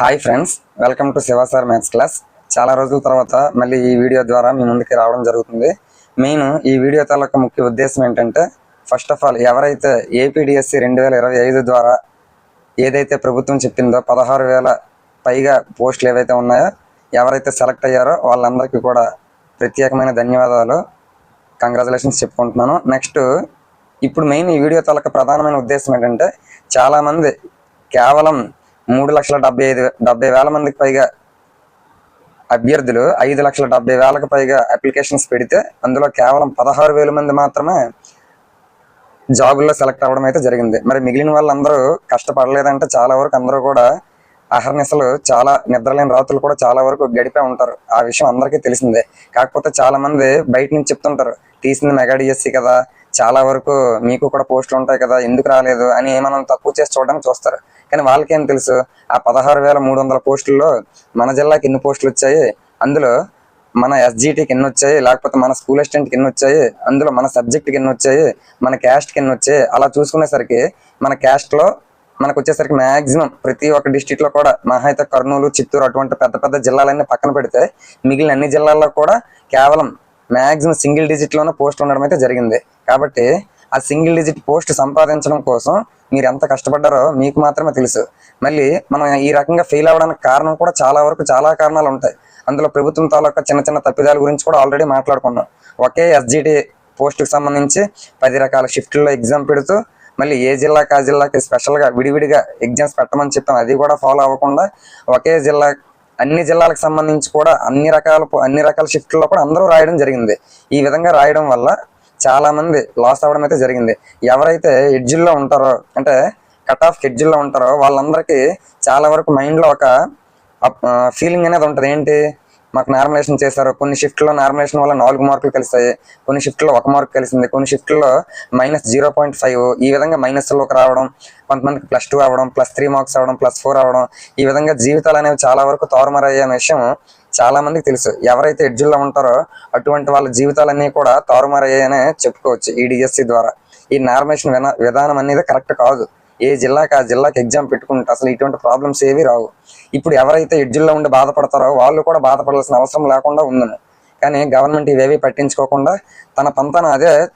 Hi friends welcome to Shiva sir maths class చాలా రోజుల తర్వాత మళ్ళీ ఈ వీడియో ద్వారా మీ ముందుకి రావడం జరుగుతుంది. మెయిన్ ఈ వీడియో తాలూకా ముఖ్య ఉద్దేశం ఏంటంటే ఫస్ట్ ఆఫ్ ఆల్ ఎవరైతే ఏపీడిఎస్సి రెండు వేల ఇరవై ఐదు ద్వారా ఏదైతే ప్రభుత్వం చెప్పిందో పదహారు వేల పైగా పోస్టులు ఏవైతే ఉన్నాయో ఎవరైతే సెలెక్ట్ అయ్యారో వాళ్ళందరికీ కూడా ప్రత్యేకమైన ధన్యవాదాలు. కంగ్రాచులేషన్స్ చెప్పుకుంటున్నాను. నెక్స్ట్ ఇప్పుడు మెయిన్ ఈ వీడియో తాలూకా ప్రధానమైన ఉద్దేశం ఏంటంటే చాలామంది కేవలం మూడు లక్షల డెబ్బై ఐదు డెబ్బై వేల మందికి పైగా అభ్యర్థులు ఐదు లక్షల డెబ్బై వేలకు పైగా అప్లికేషన్స్ పెడితే అందులో కేవలం పదహారు వేల మంది మాత్రమే జాబుల్లో సెలెక్ట్ అవ్వడం అయితే జరిగింది. మరి మిగిలిన వాళ్ళందరూ కష్టపడలేదంటే చాలా వరకు అందరూ కూడా అహర్నిశలు చాలా నిద్రలేని రాత్రులు కూడా చాలా వరకు గడిపే ఉంటారు. ఆ విషయం అందరికీ తెలిసిందే. కాకపోతే చాలా మంది బయట నుంచి చెప్తుంటారు తీసింది మెగా డిఎస్సి కదా చాలా వరకు మీకు కూడా పోస్టులు ఉంటాయి కదా ఎందుకు రాలేదు? అని మనం తక్కువ చేసి చూడడానికి చూస్తారు. కానీ వాళ్ళకేం తెలుసు? ఆ పదహారు వేల మూడు వందల పోస్టుల్లో మన జిల్లాకి ఎన్ని పోస్టులు వచ్చాయి? అందులో మన ఎస్జిటికి ఎన్ని వచ్చాయి? లేకపోతే మన స్కూల్ అసిస్టెంట్కి ఎన్ని వచ్చాయి? అందులో మన సబ్జెక్ట్కి ఎన్ని వచ్చాయి? మన క్యాస్ట్కి ఎన్ని వచ్చాయి? అలా చూసుకునేసరికి మన క్యాస్ట్లో మనకు వచ్చేసరికి మాక్సిమం ప్రతి ఒక్క డిస్టిక్లో కూడా మహా అయితే కర్నూలు చిత్తూరు అటువంటి పెద్ద పెద్ద జిల్లాలన్నీ పక్కన పెడితే మిగిలిన అన్ని జిల్లాల్లో కూడా కేవలం మాక్సిమం సింగిల్ డిజిట్లోనే పోస్ట్ ఉండడం అయితే జరిగింది. కాబట్టి ఆ సింగిల్ డిజిట్ పోస్ట్ సంపాదించడం కోసం మీరు ఎంత కష్టపడ్డారో మీకు మాత్రమే తెలుసు. మళ్ళీ మనం ఈ రకంగా ఫెయిల్ అవ్వడానికి కారణం కూడా చాలా వరకు చాలా కారణాలు ఉంటాయి. అందులో ప్రభుత్వం తాలూకా చిన్న చిన్న తప్పిదాల గురించి కూడా ఆల్రెడీ మాట్లాడుకున్నాం. ఒకే ఎస్జిటి పోస్ట్కి సంబంధించి పది రకాల షిఫ్ట్లో ఎగ్జామ్ పెడుతూ మళ్ళీ ఏ జిల్లాకి ఆ జిల్లాకి స్పెషల్గా విడివిడిగా ఎగ్జామ్స్ పెట్టమని చెప్పాం. అది కూడా ఫాలో అవ్వకుండా ఒకే జిల్లా అన్ని జిల్లాలకు సంబంధించి కూడా అన్ని రకాల అన్ని రకాల షిఫ్ట్లో కూడా అందరూ రాయడం జరిగింది. ఈ విధంగా రాయడం వల్ల చాలా మంది లాస్ అవ్వడం అయితే జరిగింది. ఎవరైతే ఎడ్జిల్లో ఉంటారో అంటే కట్ ఆఫ్ ఎడ్జిల్లో ఉంటారో వాళ్ళందరికీ చాలా వరకు మైండ్లో ఒక ఫీలింగ్ అనేది ఉంటుంది. ఏంటి? మాకు నార్మలేషన్ చేశారు. కొన్ని షిఫ్ట్లో నార్మలేషన్ వల్ల నాలుగు మార్కులు కలిసాయి కొన్ని షిఫ్ట్లో ఒక మార్క్ కలిసింది. కొన్ని షిఫ్ట్లో మైనస్ జీరో పాయింట్ ఫైవ్ ఈ విధంగా మైనస్లోకి రావడం కొంతమందికి ప్లస్ టూ అవ్వడం ప్లస్ త్రీ మార్క్స్ అవ్వడం ప్లస్ ఫోర్ అవ్వడం ఈ విధంగా జీవితాలు అనేవి చాలా వరకు తారుమారయ్యే విషయం చాలా మందికి తెలుసు. ఎవరైతే ఎడ్జుల్లో ఉంటారో అటువంటి వాళ్ళ జీవితాలన్నీ కూడా తారుమారయ్యాయనే చెప్పుకోవచ్చు ఈ డిఎస్సి ద్వారా. ఈ నార్మేషన్ విధానం అనేది కరెక్ట్ కాదు. ఏ జిల్లాకి ఆ జిల్లాకి ఎగ్జామ్ పెట్టుకుంటే అసలు ఇటువంటి ప్రాబ్లమ్స్ ఏవి రావు. ఇప్పుడు ఎవరైతే ఎడ్జుల్లో ఉండి బాధపడతారో వాళ్ళు కూడా బాధపడాల్సిన అవసరం లేకుండా ఉందని. కానీ గవర్నమెంట్ ఇవేవి పట్టించుకోకుండా తన పంతన అదే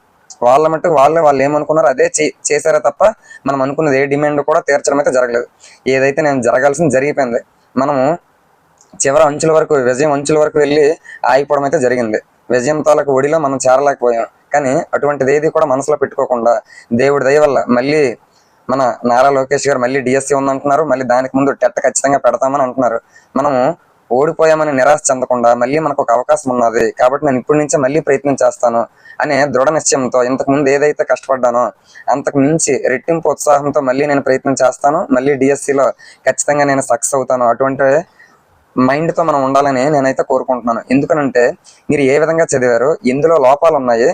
వాళ్ళ మట్టుకు వాళ్ళే వాళ్ళు ఏమనుకున్నారో అదే చే- చేశారే తప్ప మనం అనుకున్నది ఏ డిమాండ్ కూడా తీర్చడం అయితే జరగలేదు. ఏదైతే నేను జరగాల్సింది జరిగిపోయింది. మనము చివరి అంచుల వరకు విజయం అంచుల వరకు వెళ్ళి ఆగిపోవడం అయితే జరిగింది. విజయం తాలకు ఒడిలో మనం చేరలేకపోయాం. కానీ అటువంటిది ఏది కూడా మనసులో పెట్టుకోకుండా దేవుడి దయ వల్ల మళ్ళీ మన నారా లోకేష్ గారు మళ్ళీ డిఎస్సి ఉందంటున్నారు. మళ్ళీ దానికి ముందు టెట్ ఖచ్చితంగా పెడతామని అంటున్నారు. మనము ఓడిపోయామని నిరాశ చెందకుండా మళ్ళీ మనకు ఒక అవకాశం ఉన్నది. కాబట్టి నేను ఇప్పటి నుంచే మళ్ళీ ప్రయత్నం చేస్తాను అనే దృఢ నిశ్చయంతో ఇంతకు ముందు ఏదైతే కష్టపడ్డానో అంతకు మించి రెట్టింపు ఉత్సాహంతో మళ్ళీ నేను ప్రయత్నం చేస్తాను. మళ్ళీ డిఎస్సిలో ఖచ్చితంగా నేను సక్సెస్ అవుతాను. అటువంటి మైండ్తో మనం ఉండాలని నేనైతే కోరుకుంటున్నాను. ఎందుకనంటే మీరు ఏ విధంగా చదివారు ఎందులో లోపాలు ఉన్నాయి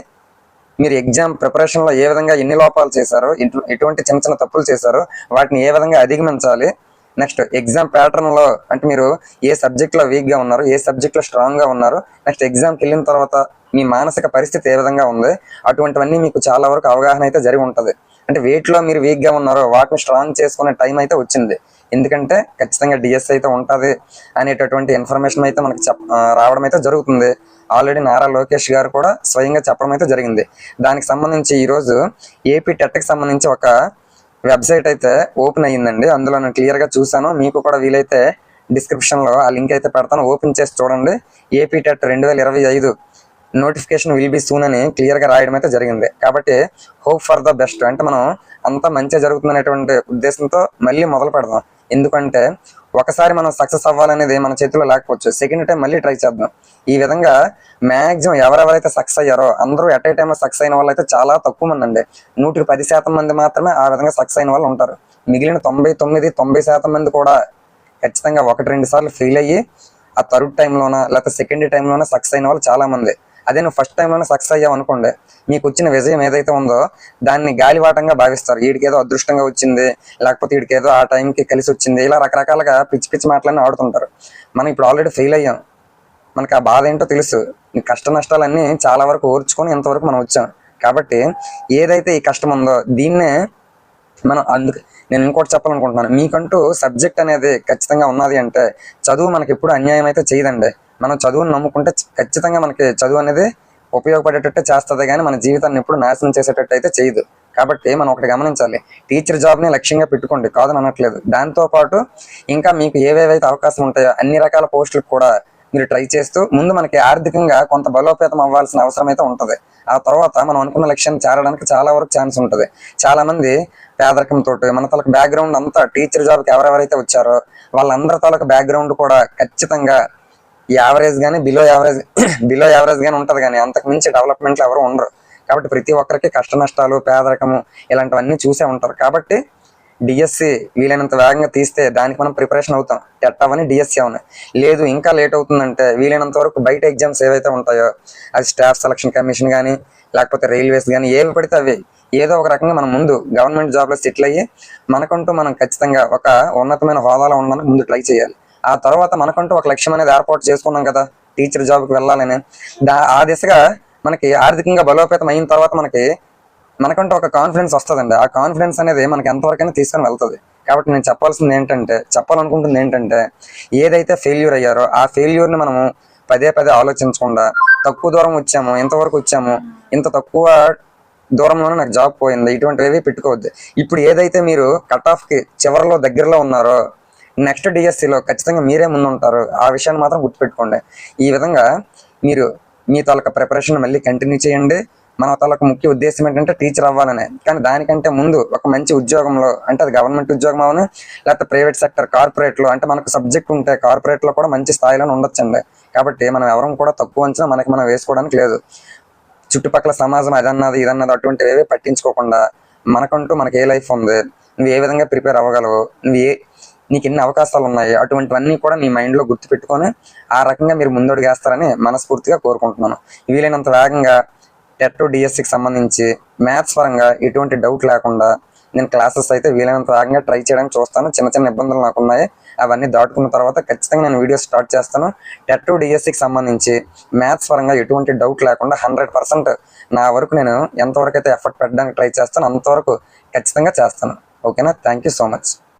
మీరు ఎగ్జామ్ ప్రిపరేషన్లో ఏ విధంగా ఎన్ని లోపాలు చేశారో ఎటువంటి చిన్న చిన్న తప్పులు చేశారో వాటిని ఏ విధంగా అధిగమించాలి నెక్స్ట్ ఎగ్జామ్ ప్యాటర్న్లో అంటే మీరు ఏ సబ్జెక్ట్లో వీక్గా ఉన్నారు ఏ సబ్జెక్ట్లో స్ట్రాంగ్గా ఉన్నారు నెక్స్ట్ ఎగ్జామ్కి వెళ్ళిన తర్వాత మీ మానసిక పరిస్థితి ఏ విధంగా ఉంది అటువంటివన్నీ మీకు చాలా వరకు అవగాహన అయితే జరిగి ఉంటుంది. అంటే వెయిట్లో మీరు వీక్గా ఉన్నారో వాటిని స్ట్రాంగ్ చేసుకునే టైం అయితే వచ్చింది. ఎందుకంటే ఖచ్చితంగా డిఎస్ అయితే ఉంటుంది అనేటటువంటి ఇన్ఫర్మేషన్ అయితే మనకు చెప్ రావడం అయితే జరుగుతుంది. ఆల్రెడీ నారా లోకేష్ గారు కూడా స్వయంగా చెప్పడం అయితే జరిగింది. దానికి సంబంధించి ఈరోజు ఏపీ టెట్కి సంబంధించి ఒక వెబ్సైట్ అయితే ఓపెన్ అయ్యిందండి. అందులో నేను క్లియర్గా మీకు కూడా వీలైతే డిస్క్రిప్షన్లో ఆ లింక్ అయితే పెడతాను. ఓపెన్ చేసి చూడండి. ఏపీ టెట్ రెండు వేల ఇరవై ఐదు నోటిఫికేషన్ విల్ బి సూన్ అని క్లియర్గా రాయడం అయితే జరిగింది. కాబట్టి హోప్ ఫర్ ద బెస్ట్ అంటే మనం అంతా మంచిగా జరుగుతుందనేటువంటి ఉద్దేశంతో మళ్ళీ మొదలు పెడదాం. ఎందుకంటే ఒకసారి మనం సక్సెస్ అవ్వాలనేది మన చేతిలో లేకపోవచ్చు. సెకండ్ టైం మళ్ళీ ట్రై చేద్దాం. ఈ విధంగా మ్యాక్సిమం ఎవరెవరైతే సక్సెస్ అయ్యారో అందరూ ఎట్ ఏ టైంలో సక్సెస్ అయిన వాళ్ళు అయితే చాలా తక్కువ మంది అండి. నూటికి పది శాతం మంది మాత్రమే ఆ విధంగా సక్సెస్ అయిన వాళ్ళు ఉంటారు. మిగిలిన తొంభై తొమ్మిది తొంభై శాతం మంది కూడా ఖచ్చితంగా ఒకటి రెండు సార్లు ఫెయిల్ అయ్యి ఆ థర్డ్ టైంలోన లేకపోతే సెకండ్ టైంలోనే సక్సెస్ అయిన వాళ్ళు చాలా మంది. అదే నువ్వు ఫస్ట్ టైంలోనే సక్సెస్ అయ్యావు అనుకోండి మీకు వచ్చిన విజయం ఏదైతే ఉందో దాన్ని గాలివాటంగా భావిస్తారు. వీడికి ఏదో అదృష్టంగా వచ్చింది లేకపోతే వీడికేదో ఆ టైంకి కలిసి వచ్చింది ఇలా రకరకాలుగా పిచ్చి పిచ్చి మాటలన్నీ ఆడుతుంటారు. మనం ఇప్పుడు ఆల్రెడీ ఫెయిల్ అయ్యాం. మనకి ఆ బాధ ఏంటో తెలుసు. ఈ కష్ట నష్టాలన్నీ చాలా వరకు ఓర్చుకొని ఇంతవరకు మనం వచ్చాం. కాబట్టి ఏదైతే ఈ కష్టం ఉందో దీన్నే మనం అందుకు నేను ఇంకోటి చెప్పాలనుకుంటున్నాను. మీకంటూ సబ్జెక్ట్ అనేది ఖచ్చితంగా ఉన్నది అంటే చదువు మనకి ఎప్పుడు అన్యాయం అయితే చేయదండి. మనం చదువుని నమ్ముకుంటే ఖచ్చితంగా మనకి చదువు అనేది ఉపయోగపడేటట్టే చేస్తుంది కానీ మన జీవితాన్ని ఎప్పుడు నాశనం చేసేటట్టు అయితే చేయదు. కాబట్టి మనం ఒకటి గమనించాలి. టీచర్ జాబ్ని లక్ష్యంగా పెట్టుకోండి. కాదని అనట్లేదు. దాంతో పాటు ఇంకా మీకు ఏవేవైతే అవకాశం ఉంటాయో అన్ని రకాల పోస్టులకు కూడా మీరు ట్రై చేస్తూ ముందు మనకి ఆర్థికంగా కొంత బలోపేతం అవ్వాల్సిన అవసరం అయితే ఉంటుంది. ఆ తర్వాత మనం అనుకున్న లక్ష్యాన్ని చేరడానికి చాలా వరకు ఛాన్స్ ఉంటుంది. చాలా మంది పేదరికంతో మన తలకు బ్యాక్గ్రౌండ్ అంతా టీచర్ జాబ్కి ఎవరెవరైతే వచ్చారో వాళ్ళందరి తాలూకు బ్యాక్గ్రౌండ్ కూడా ఖచ్చితంగా యావరేజ్ కానీ బిలో యావరేజ్ బిలో యావరేజ్ కానీ ఉంటుంది కానీ అంతకు మించి డెవలప్మెంట్లు ఎవరు ఉండరు. కాబట్టి ప్రతి ఒక్కరికి కష్ట నష్టాలు పేదరికము ఇలాంటివన్నీ చూసే ఉంటారు. కాబట్టి డిఎస్సి వీలైనంత వేగంగా తీస్తే దానికి మనం ప్రిపరేషన్ అవుతాం. టెట్ అవని డిఎస్సి అవని లేదు ఇంకా లేట్ అవుతుందంటే వీలైనంత వరకు బయట ఎగ్జామ్స్ ఏవైతే ఉంటాయో అది స్టాఫ్ సెలక్షన్ కమిషన్ కానీ లేకపోతే రైల్వేస్ కానీ ఏవి పడితే అవి ఏదో ఒక రకంగా మనం ముందు గవర్నమెంట్ జాబ్లో సెటిల్ అయ్యి మనకంటూ మనం ఖచ్చితంగా ఒక ఉన్నతమైన హోదాలో ఉండడానికి ముందు ట్రై చేయాలి. ఆ తర్వాత మనకంటూ ఒక లక్ష్యం అనేది ఏర్పాటు చేసుకున్నాం కదా. టీచర్ జాబ్కి వెళ్ళాలని. ఆ దిశగా మనకి ఆర్థికంగా బలోపేతం అయిన తర్వాత మనకి మనకంటూ ఒక కాన్ఫిడెన్స్ వస్తుందండి. ఆ కాన్ఫిడెన్స్ అనేది మనకి ఎంతవరకైనా తీసుకొని వెళ్తుంది. కాబట్టి నేను చెప్పాల్సింది ఏంటంటే చెప్పాలనుకుంటుంది ఏంటంటే ఏదైతే ఫెయిల్యూర్ అయ్యారో ఆ ఫెయిల్యూర్ని మనము పదే పదే ఆలోచించకుండా తక్కువ దూరం వచ్చాము ఇంతవరకు వచ్చాము ఇంత తక్కువ దూరంలోనే నాకు జాబ్ పోయింది ఇటువంటివి పెట్టుకోవద్దు. ఇప్పుడు ఏదైతే మీరు కట్ ఆఫ్కి చివరిలో దగ్గరలో ఉన్నారో నెక్స్ట్ డిఎస్సిలో ఖచ్చితంగా మీరే ముందుంటారు. ఆ విషయాన్ని మాత్రం గుర్తుపెట్టుకోండి. ఈ విధంగా మీరు మీ తాలూకా ప్రిపరేషన్ మళ్ళీ కంటిన్యూ చేయండి. మన తాలూకా ముఖ్య ఉద్దేశం ఏంటంటే టీచర్ అవ్వాలనే. కానీ దానికంటే ముందు ఒక మంచి ఉద్యోగంలో అంటే అది గవర్నమెంట్ ఉద్యోగం అవును లేకపోతే ప్రైవేట్ సెక్టర్ కార్పొరేట్లో అంటే మనకు సబ్జెక్ట్ ఉంటే కార్పొరేట్లో కూడా మంచి స్థాయిలో ఉండొచ్చండి. కాబట్టి మనం ఎవరం కూడా తక్కువ అంచనా మనకి మనం వేసుకోవడానికి లేదు. చుట్టుపక్కల సమాజం అదన్నది ఇదన్నది అటువంటివి ఏవి పట్టించుకోకుండా మనకంటూ మనకి ఏ లైఫ్ ఉంది? నువ్వు ఏ విధంగా ప్రిపేర్ అవ్వగలవు? నువ్వు ఏ నీకు ఎన్ని అవకాశాలు ఉన్నాయి అటువంటివన్నీ కూడా మీ మైండ్లో గుర్తుపెట్టుకొని ఆ రకంగా మీరు ముందడుగేస్తారని మనస్ఫూర్తిగా కోరుకుంటున్నాను. వీలైనంత వేగంగా టెట్ డిఎస్సికి సంబంధించి మ్యాథ్స్ పరంగా ఎటువంటి డౌట్ లేకుండా నేను క్లాసెస్ అయితే వీలైనంత వేగంగా ట్రై చేయడానికి చూస్తాను. చిన్న చిన్న ఇబ్బందులు నాకు ఉన్నాయి అవన్నీ దాటుకున్న తర్వాత ఖచ్చితంగా నేను వీడియో స్టార్ట్ చేస్తాను. టెట్ డిఎస్సికి సంబంధించి మ్యాథ్స్ పరంగా ఎటువంటి డౌట్ లేకుండా హండ్రెడ్ పర్సెంట్ నా వరకు నేను ఎంతవరకు అయితే ఎఫర్ట్ పెట్టడానికి ట్రై చేస్తాను అంతవరకు ఖచ్చితంగా చేస్తాను. ఓకేనా థ్యాంక్ యూ సో మచ్